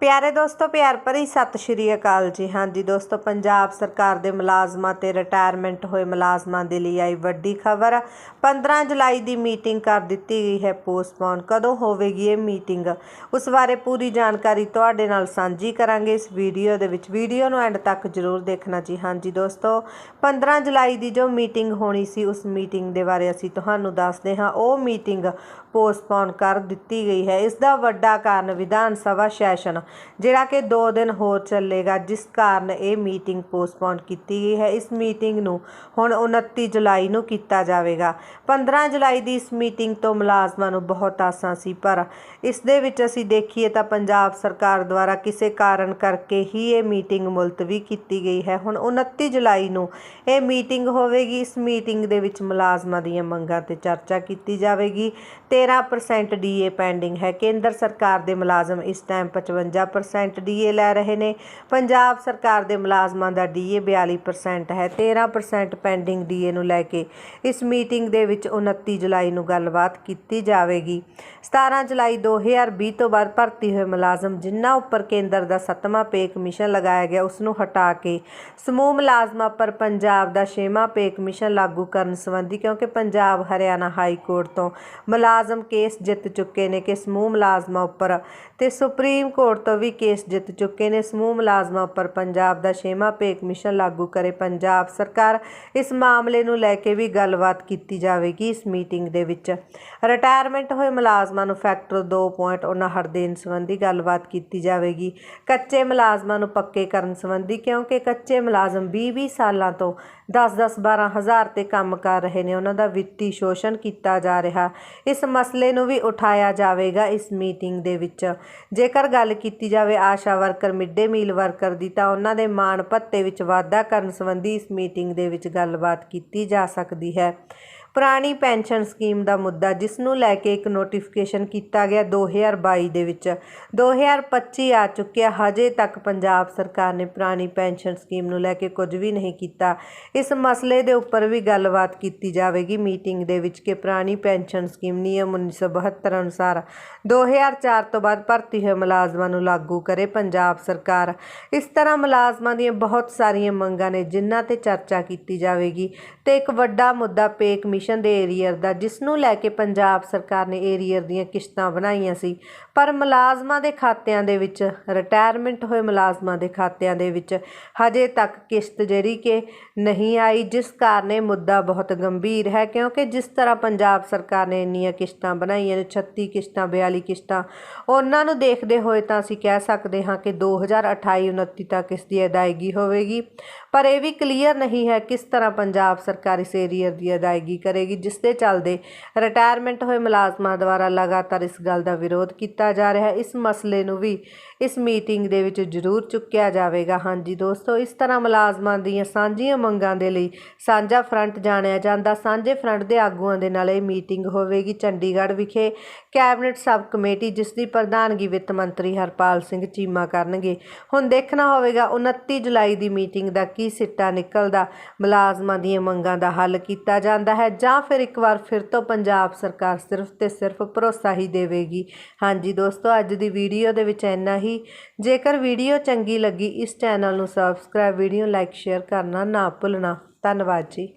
ਪਿਆਰੇ ਦੋਸਤੋ, ਪਿਆਰ ਭਰੀ ਸਤਿ ਸ਼੍ਰੀ ਅਕਾਲ ਜੀ। ਹਾਂਜੀ ਦੋਸਤੋ, ਪੰਜਾਬ ਸਰਕਾਰ ਦੇ ਮੁਲਾਜ਼ਮਾਂ ਤੇ ਰਿਟਾਇਰਮੈਂਟ ਹੋਏ ਮੁਲਾਜ਼ਮਾਂ ਦੇ ਲਈ ਆਈ ਵੱਡੀ ਖਬਰ। 15 ਜੁਲਾਈ ਦੀ ਮੀਟਿੰਗ ਕਰ ਦਿੱਤੀ ਗਈ ਹੈ। ਪੋਸਟਪੋਨ ਕਦੋਂ ਹੋਵੇਗੀ ਇਹ ਮੀਟਿੰਗ? ਉਸ ਬਾਰੇ ਪੂਰੀ ਜਾਣਕਾਰੀ ਤੁਹਾਡੇ ਨਾਲ ਸਾਂਝੀ ਕਰਾਂਗੇ। ਇਸ ਵੀਡੀਓ ਦੇ ਵਿੱਚ ਵੀਡੀਓ ਨੂੰ ਐਂਡ ਤੱਕ ਜ਼ਰੂਰ ਦੇਖਣਾ ਜੀ। ਹਾਂਜੀ ਦੋਸਤੋ 15 ਜੁਲਾਈ ਦੀ ਜੋ ਮੀਟਿੰਗ ਹੋਣੀ ਸੀ, ਉਸ ਮੀਟਿੰਗ ਦੇ ਬਾਰੇ ਅਸੀਂ ਤੁਹਾਨੂੰ ਦੱਸਦੇ ਹਾਂ। ਉਹ ਮੀਟਿੰਗ ਪੋਸਟਪੋਨ ਕਰ ਦਿੱਤੀ ਗਈ ਹੈ। ਇਸ ਦਾ ਵੱਡਾ ਕਾਰਨ ਵਿਧਾਨ ਸਭਾ ਸੈਸ਼ਨ ਜਿਹੜਾ ਕਿ 2 ਦਿਨ ਹੋਰ ਚੱਲੇਗਾ, ਜਿਸ ਕਾਰਨ ਇਹ ਮੀਟਿੰਗ ਪੋਸਟਪੋਨ ਕੀਤੀ ਗਈ ਹੈ। ਇਸ ਮੀਟਿੰਗ ਨੂੰ ਹੁਣ 29 ਜੁਲਾਈ ਨੂੰ ਕੀਤਾ ਜਾਵੇਗਾ। 15 ਜੁਲਾਈ ਦੀ ਇਸ ਮੀਟਿੰਗ ਤੋਂ ਮੁਲਾਜ਼ਮਾਂ ਨੂੰ ਬਹੁਤ ਆਸਾਂ ਸੀ, ਪਰ ਇਸ ਦੇ ਵਿੱਚ ਅਸੀਂ ਦੇਖੀਏ ਤਾਂ ਪੰਜਾਬ ਸਰਕਾਰ ਦੁਆਰਾ ਕਿਸੇ ਕਾਰਨ ਕਰਕੇ ਹੀ ਇਹ ਮੀਟਿੰਗ ਮੁਲਤਵੀ ਕੀਤੀ ਗਈ ਹੈ। ਹੁਣ 29 ਜੁਲਾਈ ਨੂੰ ਇਹ ਮੀਟਿੰਗ ਹੋਵੇਗੀ। ਇਸ ਮੀਟਿੰਗ ਦੇ ਵਿੱਚ ਮੁਲਾਜ਼ਮਾਂ ਦੀਆਂ ਮੰਗਾਂ ਤੇ ਚਰਚਾ ਕੀਤੀ ਜਾਵੇਗੀ। 13% ਡੀਏ ਪੈਂਡਿੰਗ ਹੈ। ਕੇਂਦਰ ਸਰਕਾਰ ਦੇ ਮੁਲਾਜ਼ਮ ਇਸ ਟਾਈਮ 55% ਡੀਏ ਲੈ ਰਹੇ ਨੇ। ਪੰਜਾਬ ਸਰਕਾਰ ਦੇ ਮੁਲਾਜ਼ਮਾਂ ਦਾ ਡੀਏ 42% ਹੈ। 13% ਪੈਂਡਿੰਗ ਡੀਏ ਨੂੰ ਲੈ ਕੇ ਇਸ ਮੀਟਿੰਗ ਦੇ ਵਿੱਚ 29 ਜੁਲਾਈ ਨੂੰ ਗੱਲਬਾਤ ਕੀਤੀ ਜਾਵੇਗੀ। 17 ਜੁਲਾਈ 2020 ਤੋਂ ਬਾਅਦ ਭਰਤੀ ਹੋਏ ਮੁਲਾਜ਼ਮ ਜਿਨ੍ਹਾਂ ਉੱਪਰ ਕੇਂਦਰ ਦਾ ਸੱਤਵਾਂ ਪੇ ਕਮਿਸ਼ਨ ਲਗਾਇਆ ਗਿਆ, ਉਸ ਨੂੰ ਹਟਾ ਕੇ ਸਮੂਹ ਮੁਲਾਜ਼ਮਾਂ ਪਰ ਪੰਜਾਬ ਦਾ ਛੇਵਾਂ ਪੇ ਕਮਿਸ਼ਨ ਲਾਗੂ ਕਰਨ ਸੰਬੰਧੀ, ਕਿਉਂਕਿ ਪੰਜਾਬ ਹਰਿਆਣਾ ਹਾਈ ਕੋਰਟ ਤੋਂ ਮੁਲਾਜ਼ਮ ਕੇਸ ਜਿੱਤ ਚੁੱਕੇ ਨੇ ਕਿ ਸਮੂਹ ਮੁਲਾਜ਼ਮਾਂ ਉੱਪਰ ਤੇ ਸੁਪਰੀਮ ਕੋਰਟ ਤੋਂ ਵੀ ਕੇਸ ਜਿੱਤ ਚੁੱਕੇ ਨੇ। ਸਮੂਹ ਮੁਲਾਜ਼ਮਾਂ ਉੱਪਰ ਪੰਜਾਬ ਦਾ ਛੇਵਾਂ ਭੇਕ ਮਿਸ਼ਨ ਲਾਗੂ ਕਰੇ ਪੰਜਾਬ ਸਰਕਾਰ। ਇਸ ਮਾਮਲੇ ਨੂੰ ਲੈ ਕੇ ਵੀ ਗੱਲਬਾਤ ਕੀਤੀ ਜਾਵੇਗੀ ਇਸ ਮੀਟਿੰਗ ਦੇ ਵਿੱਚ। ਰਿਟਾਇਰਮੈਂਟ ਹੋਏ ਮੁਲਾਜ਼ਮਾਂ ਨੂੰ ਫੈਕਟਰ 2.59 ਦੇਣ ਸੰਬੰਧੀ ਗੱਲਬਾਤ ਕੀਤੀ ਜਾਵੇਗੀ। ਕੱਚੇ ਮੁਲਾਜ਼ਮਾਂ ਨੂੰ ਪੱਕੇ ਕਰਨ ਸੰਬੰਧੀ ਕਿਉਂਕਿ ਕੱਚੇ ਮੁਲਾਜ਼ਮ 20-20 ਸਾਲਾਂ ਤੋਂ 10-10 12 ਹਜ਼ਾਰ ਤੇ ਕੰਮ ਕਰ ਰਹੇ ਨੇ। ਉਹਨਾਂ ਦਾ ਵਿੱਤੀ ਸ਼ੋਸ਼ਣ ਕੀਤਾ ਜਾ ਰਿਹਾ। ਇਸ ਮਸਲੇ ਨੂੰ ਵੀ ਉਠਾਇਆ ਜਾਵੇਗਾ ਇਸ ਮੀਟਿੰਗ ਦੇ ਵਿੱਚ। ਜੇਕਰ ਗੱਲ ਕੀਤੀ ਕੀਤੀ ਜਾਵੇ Asha worker, midday meal worker ਦੀ, ਤਾਂ ਉਹਨਾਂ ਦੇ ਮਾਣ ਭੱਤੇ ਵਿੱਚ ਵਾਧਾ ਕਰਨ ਸੰਬੰਧੀ ਇਸ ਮੀਟਿੰਗ ਦੇ ਵਿੱਚ ਗੱਲਬਾਤ ਕੀਤੀ ਜਾ ਸਕਦੀ ਹੈ। ਪੁਰਾਣੀ ਪੈਨਸ਼ਨ ਸਕੀਮ ਦਾ ਮੁੱਦਾ, ਜਿਸ ਨੂੰ ਲੈ ਕੇ ਇੱਕ ਨੋਟੀਫਿਕੇਸ਼ਨ ਕੀਤਾ ਗਿਆ 2022 ਦੇ ਵਿੱਚ। 2025 ਆ ਚੁੱਕਿਆ, ਹਜੇ ਤੱਕ ਪੰਜਾਬ ਸਰਕਾਰ ਨੇ ਪੁਰਾਣੀ ਪੈਨਸ਼ਨ ਸਕੀਮ ਨੂੰ ਲੈ ਕੇ ਕੁਝ ਵੀ ਨਹੀਂ ਕੀਤਾ। ਇਸ ਮਸਲੇ ਦੇ ਉੱਪਰ ਵੀ ਗੱਲਬਾਤ ਕੀਤੀ ਜਾਵੇਗੀ। ਮੀਟਿੰਗ ਦੇ ਵਿੱਚ ਕਿ ਪੁਰਾਣੀ ਪੈਨਸ਼ਨ ਸਕੀਮ ਨਿਯਮ 1972 ਅਨੁਸਾਰ 2004 ਤੋਂ ਬਾਅਦ ਭਰਤੀ ਹੋਏ ਮੁਲਾਜ਼ਮਾਂ ਨੂੰ ਲਾਗੂ ਕਰੇ ਪੰਜਾਬ ਸਰਕਾਰ। ਇਸ ਤਰ੍ਹਾਂ ਮੁਲਾਜ਼ਮਾਂ ਦੀਆਂ ਬਹੁਤ ਸਾਰੀਆਂ ਮੰਗਾਂ ਨੇ, ਜਿਨ੍ਹਾਂ ਤੇ ਚਰਚਾ ਕੀਤੀ ਜਾਵੇਗੀ। ਤੇ ਇੱਕ ਵੱਡਾ ਮੁੱਦਾ ਪੇ ਕਮਿਸ਼ਨ ਦੇ ਏਰੀਅਰ ਦਾ ਜਿਸ ਨੂੰ ਲੈ ਕੇ ਪੰਜਾਬ ਸਰਕਾਰ ਨੇ ਏਰੀਅਰ ਦੀਆਂ ਕਿਸ਼ਤਾਂ ਬਣਾਈਆਂ ਸੀ। ਪਰ ਮੁਲਾਜ਼ਮਾਂ ਦੇ ਖਾਤਿਆਂ ਦੇ ਵਿੱਚ ਰਿਟਾਇਰਮੈਂਟ ਹੋਏ ਮੁਲਾਜ਼ਮਾਂ ਦੇ ਖਾਤਿਆਂ ਦੇ ਵਿੱਚ ਹਜੇ ਤੱਕ ਕਿਸ਼ਤ ਜਿਹੜੀ ਕਿ ਨਹੀਂ ਆਈ, ਜਿਸ ਕਾਰਨ ਇਹ ਮੁੱਦਾ ਬਹੁਤ ਗੰਭੀਰ ਹੈ, ਕਿਉਂਕਿ ਜਿਸ ਤਰ੍ਹਾਂ ਪੰਜਾਬ ਸਰਕਾਰ ਨੇ ਇੰਨੀਆਂ ਕਿਸ਼ਤਾਂ ਬਣਾਈਆਂ ਨੇ 36 ਕਿਸ਼ਤਾਂ 42 ਕਿਸ਼ਤਾਂ, ਉਹਨਾਂ ਨੂੰ ਦੇਖਦੇ ਹੋਏ ਤਾਂ ਅਸੀਂ ਕਹਿ ਸਕਦੇ ਹਾਂ ਕਿ 2028-29 ਤੱਕ ਇਸ ਦੀ ਅਦਾਇਗੀ ਹੋਵੇਗੀ। ਪਰ ਇਹ ਵੀ ਕਲੀਅਰ ਨਹੀਂ ਹੈ ਕਿਸ ਤਰ੍ਹਾਂ ਪੰਜਾਬ ਸਰਕਾਰ ਇਸ ਏਰੀਅਰ ਦੀ ਅਦਾਇਗੀ ਕਰੇ ਕਰੇਗੀ ਜਿਸ ਦੇ ਚੱਲਦੇ ਰਿਟਾਇਰਮੈਂਟ ਹੋਏ ਮੁਲਾਜ਼ਮਾਂ ਦੁਆਰਾ ਲਗਾਤਾਰ ਇਸ ਗੱਲ ਦਾ ਵਿਰੋਧ ਕੀਤਾ ਜਾ ਰਿਹਾ। ਹੈ ਇਸ ਮਸਲੇ ਨੂੰ ਵੀ ਇਸ ਮੀਟਿੰਗ ਦੇ ਵਿੱਚ ਜ਼ਰੂਰ ਚੁੱਕਿਆ ਜਾਵੇਗਾ। ਹਾਂਜੀ ਦੋਸਤੋ, ਇਸ ਤਰ੍ਹਾਂ ਮੁਲਾਜ਼ਮਾਂ ਦੀਆਂ ਸਾਂਝੀਆਂ ਮੰਗਾਂ ਦੇ ਲਈ ਸਾਂਝਾ ਫਰੰਟ ਜਾਣਿਆ ਜਾਂਦਾ। ਸਾਂਝੇ ਫਰੰਟ ਦੇ ਆਗੂਆਂ ਦੇ ਨਾਲ ਇਹ ਮੀਟਿੰਗ ਹੋਵੇਗੀ ਚੰਡੀਗੜ੍ਹ ਵਿਖੇ। ਕੈਬਨਿਟ ਸਬ ਕਮੇਟੀ ਜਿਸ ਦੀ ਪ੍ਰਧਾਨਗੀ ਵਿੱਤ ਮੰਤਰੀ ਹਰਪਾਲ ਸਿੰਘ ਚੀਮਾ ਕਰਨਗੇ। ਹੁਣ ਦੇਖਣਾ ਹੋਵੇਗਾ 29 ਜੁਲਾਈ ਦੀ ਮੀਟਿੰਗ ਦਾ ਕੀ ਸਿੱਟਾ ਨਿਕਲਦਾ। ਮੁਲਾਜ਼ਮਾਂ ਦੀਆਂ ਮੰਗਾਂ ਦਾ ਹੱਲ ਕੀਤਾ ਜਾਂਦਾ ਹੈ। ਜਾਂ ਫਿਰ ਇੱਕ ਵਾਰ ਫਿਰ ਤੋਂ ਪੰਜਾਬ ਸਰਕਾਰ ਸਿਰਫ ਤੇ ਸਿਰਫ ਭਰੋਸਾ ਹੀ ਦੇਵੇਗੀ। ਹਾਂਜੀ ਦੋਸਤੋ, ਅੱਜ ਦੀ ਵੀਡੀਓ ਦੇ ਵਿੱਚ ਇੰਨਾ ਹੀ। ਜੇਕਰ ਵੀਡੀਓ ਚੰਗੀ ਲੱਗੀ, ਇਸ ਚੈਨਲ ਨੂੰ ਸਬਸਕ੍ਰਾਈਬ ਵੀਡੀਓ ਲਾਈਕ ਸ਼ੇਅਰ ਕਰਨਾ ਨਾ ਭੁੱਲਣਾ। ਧੰਨਵਾਦ ਜੀ।